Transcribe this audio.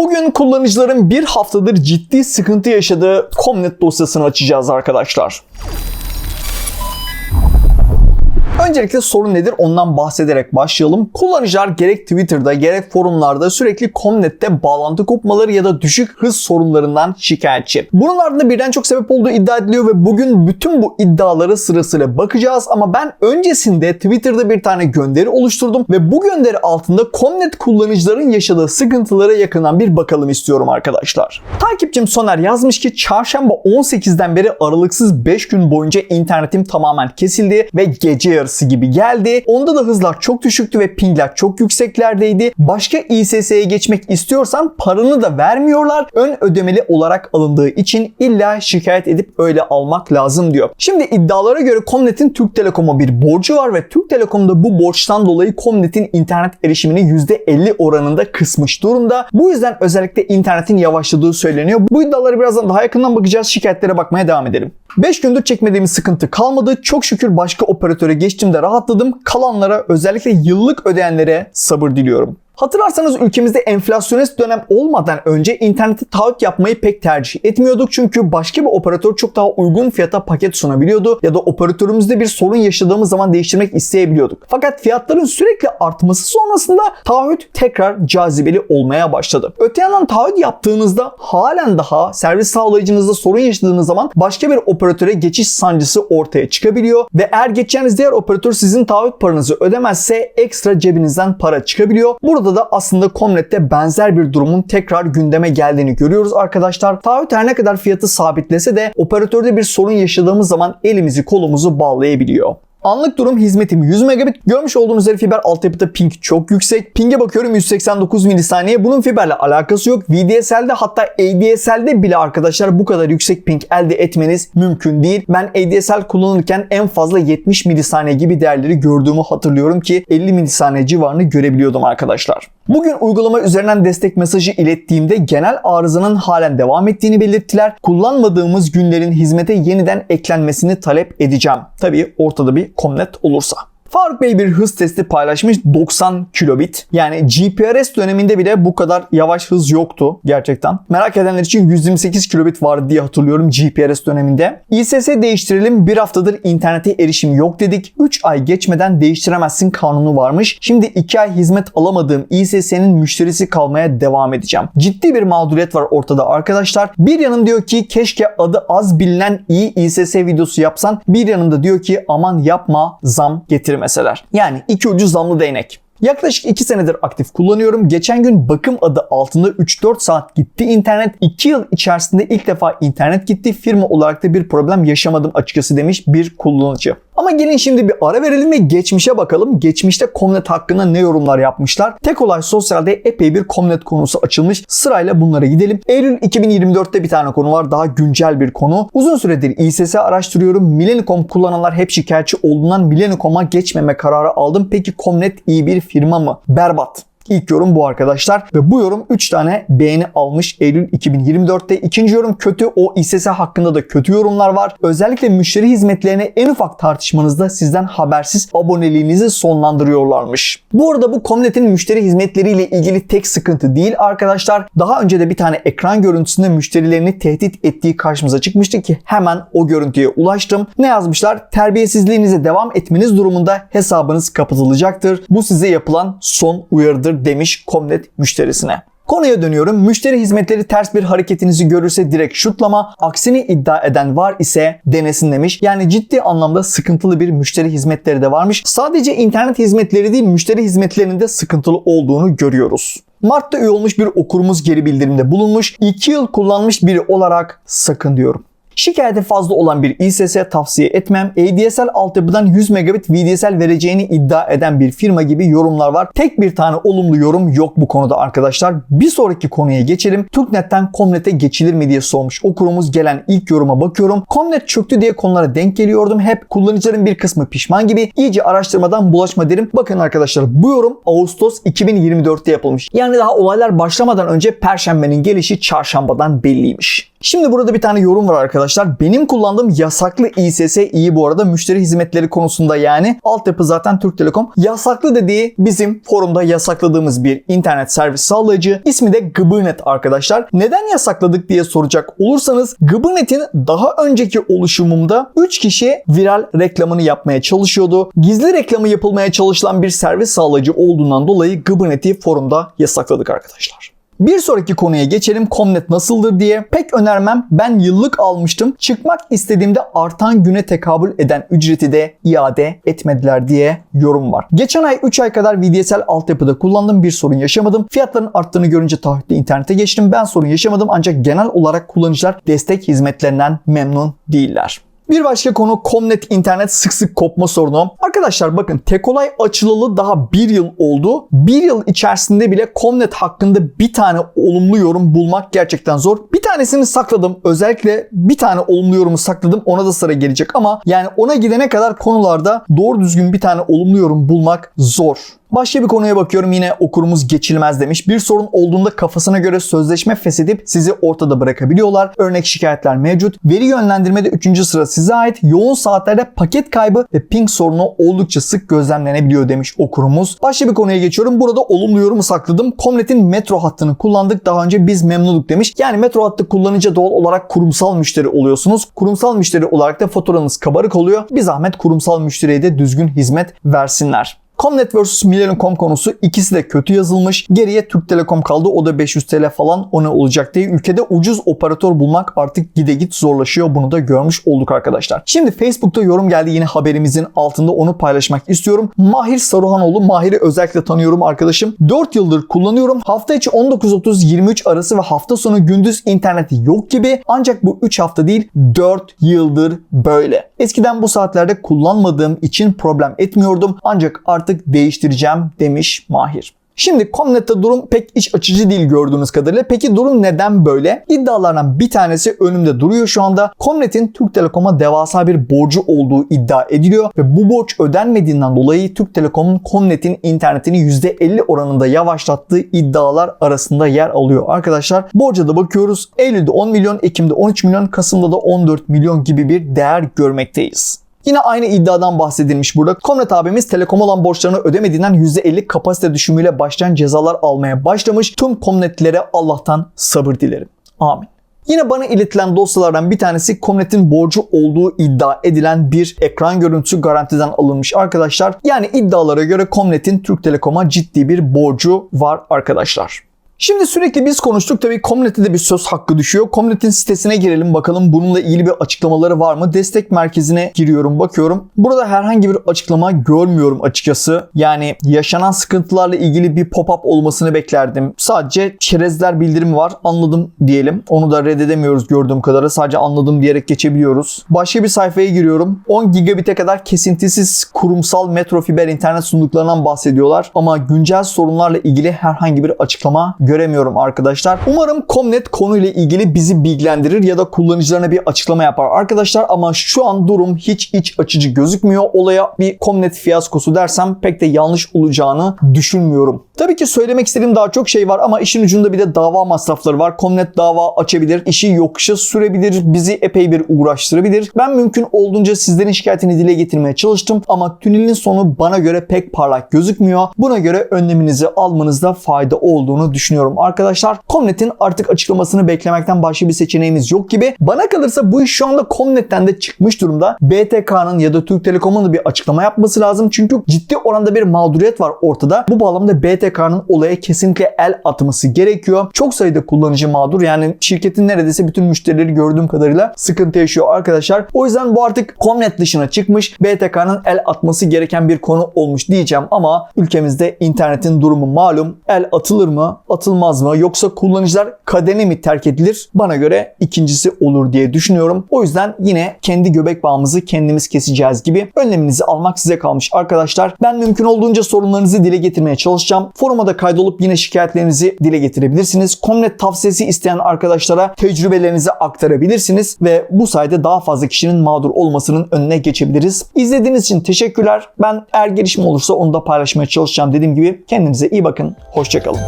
Bugün kullanıcıların bir haftadır ciddi sıkıntı yaşadığı Comnet dosyasını açacağız arkadaşlar. Öncelikle sorun nedir ondan bahsederek başlayalım. Kullanıcılar gerek Twitter'da gerek forumlarda sürekli Comnet'te bağlantı kopmaları ya da düşük hız sorunlarından şikayetçi. Bunun ardında birden çok sebep olduğu iddia ediliyor ve bugün bütün bu iddiaları sırasıyla bakacağız ama ben öncesinde Twitter'da bir tane gönderi oluşturdum ve bu gönderi altında Comnet kullanıcıların yaşadığı sıkıntılara yakından bir bakalım istiyorum arkadaşlar. Takipçim Soner yazmış ki çarşamba 18'den beri aralıksız 5 gün boyunca internetim tamamen kesildi ve gece yarısı gibi geldi. Onda da hızlar çok düşüktü ve pingler çok yükseklerdeydi. Başka İSS'ye geçmek istiyorsan paranı da vermiyorlar. Ön ödemeli olarak alındığı için illa şikayet edip öyle almak lazım diyor. Şimdi iddialara göre Comnet'in Türk Telekom'a bir borcu var ve Türk Telekom da bu borçtan dolayı Comnet'in internet erişimini %50 oranında kısmış durumda. Bu yüzden özellikle internetin yavaşladığı söyleniyor. Bu iddialara birazdan daha yakından bakacağız. Şikayetlere bakmaya devam edelim. 5 gündür çekmediğimiz sıkıntı kalmadı. Çok şükür başka operatöre geçtiğimde rahatladım. Kalanlara özellikle yıllık ödeyenlere sabır diliyorum. Hatırlarsanız ülkemizde enflasyonist dönem olmadan önce interneti taahhüt yapmayı pek tercih etmiyorduk. Çünkü başka bir operatör çok daha uygun fiyata paket sunabiliyordu ya da operatörümüzde bir sorun yaşadığımız zaman değiştirmek isteyebiliyorduk. Fakat fiyatların sürekli artması sonrasında taahhüt tekrar cazibeli olmaya başladı. Öte yandan taahhüt yaptığınızda halen daha servis sağlayıcınızda sorun yaşadığınız zaman başka bir operatöre geçiş sancısı ortaya çıkabiliyor ve eğer geçeceğiniz diğer operatör sizin taahhüt paranızı ödemezse ekstra cebinizden para çıkabiliyor. Burada da aslında Comnet'te benzer bir durumun tekrar gündeme geldiğini görüyoruz arkadaşlar. Taahhüt her ne kadar fiyatı sabitlese de operatörde bir sorun yaşadığımız zaman elimizi kolumuzu bağlayabiliyor. Anlık durum hizmetim 100 megabit. Görmüş olduğunuz üzere fiber altyapıda ping çok yüksek. Ping'e bakıyorum 189 milisaniye. Bunun fiberle alakası yok. VDSL'de hatta ADSL'de bile arkadaşlar bu kadar yüksek ping elde etmeniz mümkün değil. Ben ADSL kullanırken en fazla 70 milisaniye gibi değerleri gördüğümü hatırlıyorum ki 50 milisaniye civarını görebiliyordum arkadaşlar. Bugün uygulama üzerinden destek mesajı ilettiğimde genel arızanın halen devam ettiğini belirttiler. Kullanmadığımız günlerin hizmete yeniden eklenmesini talep edeceğim. Tabii ortada bir komnet olursa. Faruk Bey bir hız testi paylaşmış 90 kilobit. Yani GPRS döneminde bile bu kadar yavaş hız yoktu gerçekten. Merak edenler için 128 kilobit vardı diye hatırlıyorum GPRS döneminde. İSS değiştirelim bir haftadır internete erişim yok dedik. 3 ay geçmeden değiştiremezsin kanunu varmış. Şimdi 2 ay hizmet alamadığım İSS'nin müşterisi kalmaya devam edeceğim. Ciddi bir mağduriyet var ortada arkadaşlar. Bir yanım diyor ki keşke adı az bilinen iyi İSS videosu yapsan. Bir yanımda diyor ki aman yapma zam getirme meseler. Yani iki ucu zamlı değnek. Yaklaşık 2 senedir aktif kullanıyorum. Geçen gün bakım adı altında 3-4 saat gitti internet. 2 yıl içerisinde ilk defa internet gitti. Firma olarak da bir problem yaşamadım açıkçası demiş bir kullanıcı. Ama gelin şimdi bir ara verelim ve geçmişe bakalım. Geçmişte Comnet hakkında ne yorumlar yapmışlar? Tek olay sosyalde epey bir Comnet konusu açılmış. Sırayla bunlara gidelim. Eylül 2024'te bir tane konu var. Daha güncel bir konu. Uzun süredir İSS araştırıyorum. Millennium kullananlar hep şikayetçi olduğundan Millennium'a geçmeme kararı aldım. Peki Comnet iyi bir firma mı? Berbat. İlk yorum bu arkadaşlar. Ve bu yorum 3 tane beğeni almış Eylül 2024'te. İkinci yorum kötü. O İSS hakkında da kötü yorumlar var. Özellikle müşteri hizmetlerine en ufak tartışmanızda sizden habersiz aboneliğinizi sonlandırıyorlarmış. Bu arada bu Comnet'in müşteri hizmetleriyle ilgili tek sıkıntı değil arkadaşlar. Daha önce de bir tane ekran görüntüsünde müşterilerini tehdit ettiği karşımıza çıkmıştı ki hemen o görüntüye ulaştım. Ne yazmışlar? Terbiyesizliğinize devam etmeniz durumunda hesabınız kapatılacaktır. Bu size yapılan son uyarıdır demiş Comnet müşterisine. Konuya dönüyorum. Müşteri hizmetleri ters bir hareketinizi görürse direkt şutlama, aksini iddia eden var ise denesin demiş. Yani ciddi anlamda sıkıntılı bir müşteri hizmetleri de varmış. Sadece internet hizmetleri değil müşteri hizmetlerinin de sıkıntılı olduğunu görüyoruz. Mart'ta üye olmuş bir okurumuz geri bildirimde bulunmuş. 2 yıl kullanmış biri olarak sakın diyorum. Şikayeti fazla olan bir İSS tavsiye etmem. ADSL altyapıdan 100 megabit VDSL vereceğini iddia eden bir firma gibi yorumlar var. Tek bir tane olumlu yorum yok bu konuda arkadaşlar. Bir sonraki konuya geçelim. Türknet'ten Comnet'e geçilir mi diye sormuş okurumuz gelen ilk yoruma bakıyorum. Comnet çöktü diye konulara denk geliyordum. Hep kullanıcıların bir kısmı pişman gibi. İyice araştırmadan bulaşma derim. Bakın arkadaşlar bu yorum Ağustos 2024'te yapılmış. Yani daha olaylar başlamadan önce Perşembenin gelişi çarşambadan belliymiş. Şimdi burada bir tane yorum var arkadaşlar arkadaşlar. Benim kullandığım yasaklı İSS iyi bu arada müşteri hizmetleri konusunda yani. Altyapı zaten Türk Telekom. Yasaklı dediği bizim forumda yasakladığımız bir internet servis sağlayıcı. İsmi de Gıbınet arkadaşlar. Neden yasakladık diye soracak olursanız Gıbınet'in daha önceki oluşumumda 3 kişi viral reklamını yapmaya çalışıyordu. Gizli reklamı yapılmaya çalışılan bir servis sağlayıcı olduğundan dolayı Gıbınet'i forumda yasakladık arkadaşlar. Bir sonraki konuya geçelim. Comnet nasıldır diye. Pek önermem. Ben yıllık almıştım. Çıkmak istediğimde artan güne tekabül eden ücreti de iade etmediler diye yorum var. Geçen ay 3 ay kadar VDSL altyapıda kullandım. Bir sorun yaşamadım. Fiyatların arttığını görünce taahhütle internete geçtim. Ben sorun yaşamadım ancak genel olarak kullanıcılar destek hizmetlerinden memnun değiller. Bir başka konu Comnet internet sık sık kopma sorunu. Arkadaşlar bakın Tekolay açılalı daha bir yıl oldu. Bir yıl içerisinde bile Comnet hakkında bir tane olumlu yorum bulmak gerçekten zor. Bir tanesini sakladım. Özellikle bir tane olumlu yorumu sakladım. Ona da sıra gelecek ama yani ona gidene kadar konularda doğru düzgün bir tane olumlu yorum bulmak zor. Başka bir konuya bakıyorum yine okurumuz geçilmez demiş. Bir sorun olduğunda kafasına göre sözleşme feshedip sizi ortada bırakabiliyorlar. Örnek şikayetler mevcut. Veri yönlendirmede 3. sıra size ait. Yoğun saatlerde paket kaybı ve ping sorunu oldukça sık gözlemlenebiliyor demiş okurumuz. Başka bir konuya geçiyorum. Burada olumlu yorumu sakladım. Comnet'in metro hattını kullandık. Daha önce biz memnunuk demiş. Yani metro hattı kullanınca doğal olarak kurumsal müşteri oluyorsunuz. Kurumsal müşteri olarak da faturanız kabarık oluyor. Bir zahmet kurumsal müşteriye de düzgün hizmet versinler. Comnet vs Millennium.com konusu ikisi de kötü yazılmış. Geriye Türk Telekom kaldı. O da 500 TL falan o ne olacak diye. Ülkede ucuz operatör bulmak artık gide git zorlaşıyor. Bunu da görmüş olduk arkadaşlar. Şimdi Facebook'ta yorum geldi yine haberimizin altında onu paylaşmak istiyorum. Mahir Saruhanoğlu. Mahir'i özellikle tanıyorum arkadaşım. 4 yıldır kullanıyorum. Hafta içi 19.30-23 arası ve hafta sonu gündüz interneti yok gibi. Ancak bu 3 hafta değil 4 yıldır böyle. Eskiden bu saatlerde kullanmadığım için problem etmiyordum. Ancak artık değiştireceğim demiş Mahir. Şimdi Comnet'te durum pek iç açıcı değil gördüğünüz kadarıyla. Peki durum neden böyle? İddialardan bir tanesi önümde duruyor şu anda. Comnet'in Türk Telekom'a devasa bir borcu olduğu iddia ediliyor ve bu borç ödenmediğinden dolayı Türk Telekom'un Comnet'in internetini %50 oranında yavaşlattığı iddialar arasında yer alıyor. Arkadaşlar borca da bakıyoruz. Eylül'de 10 milyon, Ekim'de 13 milyon, Kasım'da da 14 milyon gibi bir değer görmekteyiz. Yine aynı iddiadan bahsedilmiş burada. Komnet abimiz Telekom olan borçlarını ödemediğinden %50 kapasite düşümüyle başlayan cezalar almaya başlamış. Tüm Komnetlilere Allah'tan sabır dilerim. Amin. Yine bana iletilen dosyalardan bir tanesi Comnet'in borcu olduğu iddia edilen bir ekran görüntüsü garantiden alınmış arkadaşlar. Yani iddialara göre Comnet'in Türk Telekom'a ciddi bir borcu var arkadaşlar. Şimdi sürekli biz konuştuk. Tabii Comnet'e de bir söz hakkı düşüyor. Comnet'in sitesine girelim bakalım bununla ilgili bir açıklamaları var mı? Destek merkezine giriyorum bakıyorum. Burada herhangi bir açıklama görmüyorum açıkçası. Yani yaşanan sıkıntılarla ilgili bir pop-up olmasını beklerdim. Sadece çerezler bildirimi var. Anladım diyelim. Onu da reddedemiyoruz gördüğüm kadarıyla. Sadece anladım diyerek geçebiliyoruz. Başka bir sayfaya giriyorum. 10 gigabit'e kadar kesintisiz kurumsal metro fiber internet sunduklarından bahsediyorlar. Ama güncel sorunlarla ilgili herhangi bir açıklama göremiyorum arkadaşlar. Umarım Comnet konuyla ilgili bizi bilgilendirir ya da kullanıcılarına bir açıklama yapar arkadaşlar ama şu an durum hiç iç açıcı gözükmüyor. Olaya bir Comnet fiyaskosu dersem pek de yanlış olacağını düşünmüyorum. Tabii ki söylemek istediğim daha çok şey var ama işin ucunda bir de dava masrafları var. Comnet dava açabilir, işi yokuşa sürebilir, bizi epey bir uğraştırabilir. Ben mümkün olduğunca sizlerin şikayetini dile getirmeye çalıştım ama tünelin sonu bana göre pek parlak gözükmüyor. Buna göre önleminizi almanızda fayda olduğunu düşünüyorum arkadaşlar. Comnet'in artık açıklamasını beklemekten başka bir seçeneğimiz yok gibi. Bana kalırsa bu iş şu anda Comnet'ten de çıkmış durumda. BTK'nın ya da Türk Telekom'un da bir açıklama yapması lazım. Çünkü ciddi oranda bir mağduriyet var ortada. Bu bağlamda BTK'nın olaya kesinlikle el atması gerekiyor. Çok sayıda kullanıcı mağdur. Yani şirketin neredeyse bütün müşterileri gördüğüm kadarıyla sıkıntı yaşıyor arkadaşlar. O yüzden bu artık Comnet dışına çıkmış. BTK'nın el atması gereken bir konu olmuş diyeceğim ama ülkemizde internetin durumu malum. El atılır mı? Atılmaz mı? Yoksa kullanıcılar kadene mi terk edilir? Bana göre ikincisi olur diye düşünüyorum. O yüzden yine kendi göbek bağımızı kendimiz keseceğiz gibi önleminizi almak size kalmış arkadaşlar. Ben mümkün olduğunca sorunlarınızı dile getirmeye çalışacağım. Foruma da kaydolup yine şikayetlerinizi dile getirebilirsiniz. Komnet tavsiyesi isteyen arkadaşlara tecrübelerinizi aktarabilirsiniz ve bu sayede daha fazla kişinin mağdur olmasının önüne geçebiliriz. İzlediğiniz için teşekkürler. Ben eğer gelişme olursa onu da paylaşmaya çalışacağım dediğim gibi. Kendinize iyi bakın. Hoşçakalın.